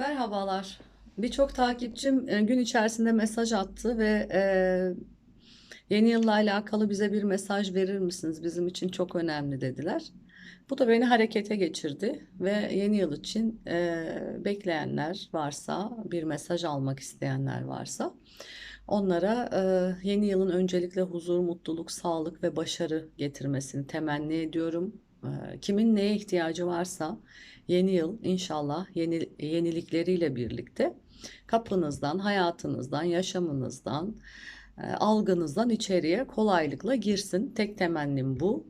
Merhabalar. Birçok takipçim e, gün içerisinde mesaj attı ve e, yeni yılla alakalı bize bir mesaj verir misiniz? Bizim için çok önemli dediler. Bu da beni harekete geçirdi ve yeni yıl için e, bekleyenler varsa, bir mesaj almak isteyenler varsa onlara e, yeni yılın öncelikle huzur, mutluluk, sağlık ve başarı getirmesini temenni ediyorum. Kimin neye ihtiyacı varsa yeni yıl inşallah yeni, yenilikleriyle birlikte kapınızdan, hayatınızdan, yaşamınızdan, algınızdan içeriye kolaylıkla girsin. Tek temennim bu.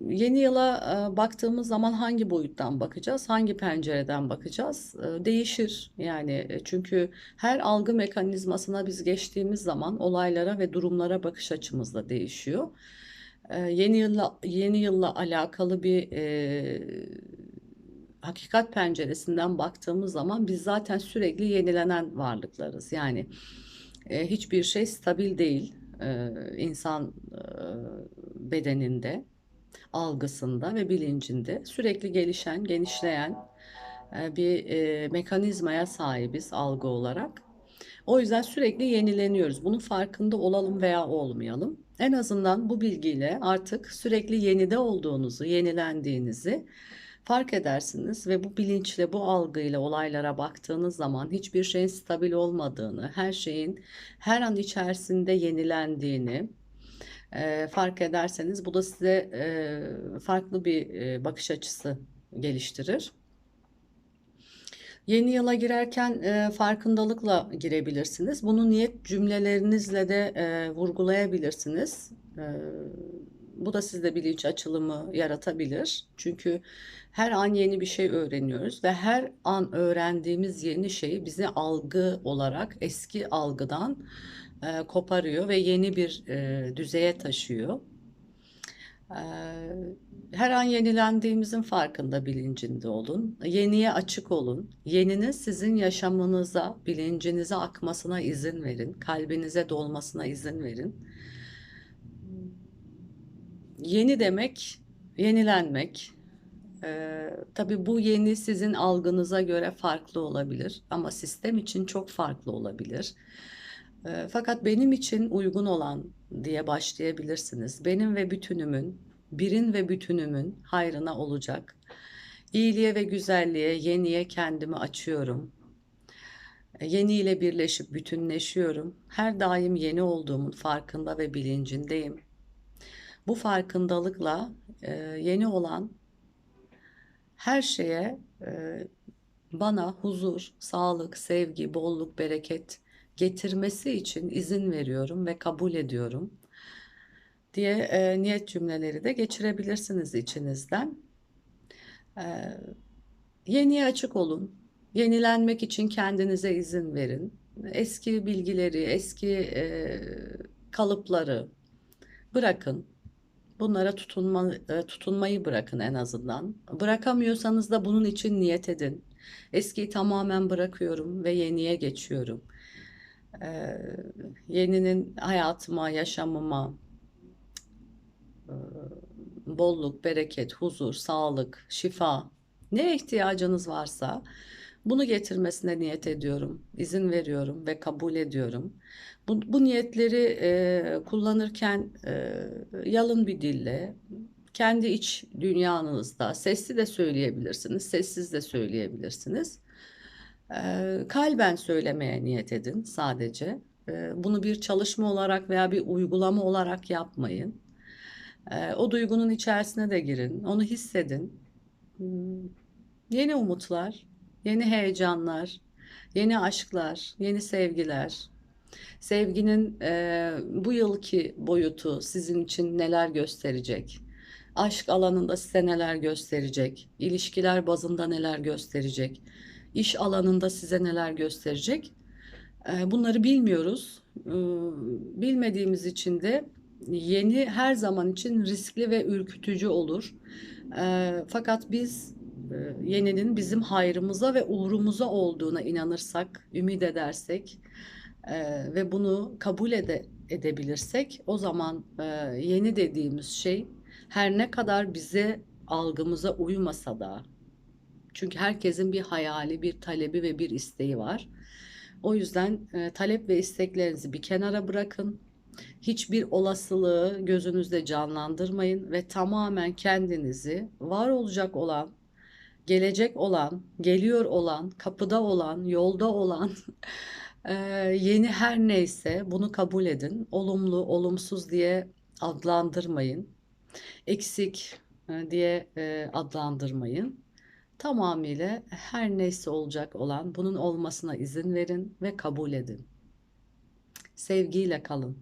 Yeni yıla baktığımız zaman hangi boyuttan bakacağız, hangi pencereden bakacağız değişir. Yani e, çünkü her algı mekanizmasına biz geçtiğimiz zaman olaylara ve durumlara bakış açımız da değişiyor. Yeni yılla yeni yılla alakalı bir e, hakikat penceresinden baktığımız zaman biz zaten sürekli yenilenen varlıklarız. Yani e, hiçbir şey stabil değil e, insan e, bedeninde, algısında ve bilincinde sürekli gelişen, genişleyen e, bir e, mekanizmaya sahibiz algı olarak. O yüzden sürekli yenileniyoruz. Bunun farkında olalım veya olmayalım. En azından bu bilgiyle artık sürekli yenide olduğunuzu, yenilendiğinizi fark edersiniz ve bu bilinçle, bu algıyla olaylara baktığınız zaman hiçbir şeyin stabil olmadığını, her şeyin her an içerisinde yenilendiğini e, fark ederseniz bu da size e, farklı bir e, bakış açısı geliştirir. Yeni yıla girerken e, farkındalıkla girebilirsiniz. Bunu niyet cümlelerinizle de e, vurgulayabilirsiniz. E, bu da sizde bilinç açılımı yaratabilir. Çünkü her an yeni bir şey öğreniyoruz ve her an öğrendiğimiz yeni şey bizi algı olarak eski algıdan e, koparıyor ve yeni bir e, düzeye taşıyor. Her an yenilendiğimizin farkında, bilincinde olun. Yeniye açık olun. Yeninin sizin yaşamınıza, bilincinize akmasına izin verin. Kalbinize dolmasına izin verin. Yeni demek, yenilenmek. Ee, tabii bu yeni sizin algınıza göre farklı olabilir ama sistem için çok farklı olabilir. Ee, fakat benim için uygun olan diye başlayabilirsiniz. Benim ve bütünümün, birin ve bütünümün hayrına olacak. İyiliğe ve güzelliğe, yeniye kendimi açıyorum. Yeni ile birleşip bütünleşiyorum. Her daim yeni olduğumun farkında ve bilincindeyim. Bu farkındalıkla e, yeni olan her şeye e, bana huzur, sağlık, sevgi, bolluk, bereket getirmesi için izin veriyorum ve kabul ediyorum diye e, niyet cümleleri de geçirebilirsiniz içinizden. E, yeniye açık olun. Yenilenmek için kendinize izin verin. Eski bilgileri, eski e, kalıpları bırakın. Bunlara tutunma, e, tutunmayı bırakın en azından. Bırakamıyorsanız da bunun için niyet edin. Eskiyi tamamen bırakıyorum ve yeniye geçiyorum. Ee, yeninin hayatıma, yaşamıma e, bolluk, bereket, huzur, sağlık, şifa ne ihtiyacınız varsa bunu getirmesine niyet ediyorum, izin veriyorum ve kabul ediyorum. Bu, bu niyetleri e, kullanırken e, yalın bir dille, kendi iç dünyanızda sesli de söyleyebilirsiniz, sessiz de söyleyebilirsiniz. E, kalben söylemeye niyet edin sadece. E, bunu bir çalışma olarak veya bir uygulama olarak yapmayın. E, o duygunun içerisine de girin, onu hissedin. Hmm, Yeni umutlar, yeni heyecanlar, yeni aşklar, yeni sevgiler. Sevginin e, bu yılki boyutu sizin için neler gösterecek? Aşk alanında size neler gösterecek? İlişkiler bazında neler gösterecek? İş alanında size neler gösterecek? E, bunları bilmiyoruz. E, bilmediğimiz için de yeni her zaman için riskli ve ürkütücü olur. E, fakat biz e, yeninin bizim hayrımıza ve uğrumuza olduğuna inanırsak, ümit edersek e, ve bunu kabul ede, edebilirsek o zaman e, yeni dediğimiz şey her ne kadar bize algımıza uymasa da Çünkü herkesin bir hayali, bir talebi ve bir isteği var. O yüzden e, talep ve isteklerinizi bir kenara bırakın. Hiçbir olasılığı gözünüzde canlandırmayın ve tamamen kendinizi var olacak olan, gelecek olan, geliyor olan, kapıda olan, yolda olan e, yeni her neyse bunu kabul edin. Olumlu, olumsuz diye adlandırmayın. Eksik e, diye e, adlandırmayın. Tamamıyla her neyse olacak olan bunun olmasına izin verin ve kabul edin. Sevgiyle kalın.